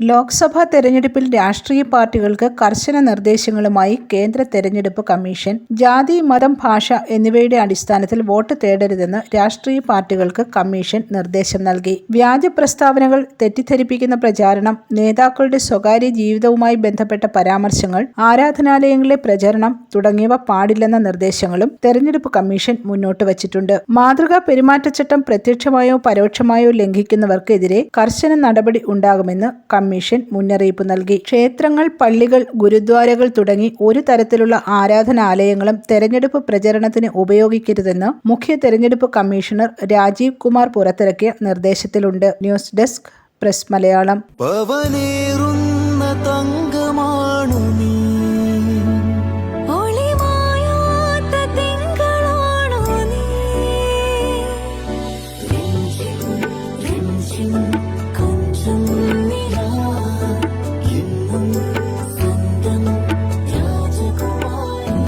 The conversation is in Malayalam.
ലോക്സഭാ തെരഞ്ഞെടുപ്പിൽ രാഷ്ട്രീയ പാർട്ടികൾക്ക് കർശന നിർദ്ദേശങ്ങളുമായി കേന്ദ്ര തെരഞ്ഞെടുപ്പ് കമ്മീഷൻ ജാതി മതം ഭാഷ എന്നിവയുടെ അടിസ്ഥാനത്തിൽ വോട്ട് തേടരുതെന്ന് രാഷ്ട്രീയ പാർട്ടികൾക്ക് കമ്മീഷൻ നിർദ്ദേശം നൽകി. വ്യാജ പ്രസ്താവനകൾ തെറ്റിദ്ധരിപ്പിക്കുന്ന പ്രചാരണം നേതാക്കളുടെ സ്വകാര്യ ജീവിതവുമായി ബന്ധപ്പെട്ട പരാമർശങ്ങൾ ആരാധനാലയങ്ങളിലെ പ്രചരണം തുടങ്ങിയവ പാടില്ലെന്ന നിർദ്ദേശങ്ങളും തെരഞ്ഞെടുപ്പ് കമ്മീഷൻ മുന്നോട്ട് വച്ചിട്ടുണ്ട്. മാതൃകാ പെരുമാറ്റച്ചട്ടം പ്രത്യക്ഷമായോ പരോക്ഷമായോ ലംഘിക്കുന്നവർക്കെതിരെ കർശന നടപടി ഉണ്ടാകുമെന്ന് കമ്മീഷൻ മുന്നറിയിപ്പ് നൽകി. ക്ഷേത്രങ്ങൾ പള്ളികൾ ഗുരുദ്വാരകൾ തുടങ്ങി ഒരു തരത്തിലുള്ള ആരാധനാലയങ്ങളും തെരഞ്ഞെടുപ്പ് പ്രചരണത്തിന് ഉപയോഗിക്കരുതെന്ന് മുഖ്യ തെരഞ്ഞെടുപ്പ് കമ്മീഷണർ രാജീവ് കുമാർ പുറത്തിറക്കിയ നിർദ്ദേശത്തിലുണ്ട്. News desk press Malayalam. thank തങ്കമാണു രാജകുമാരി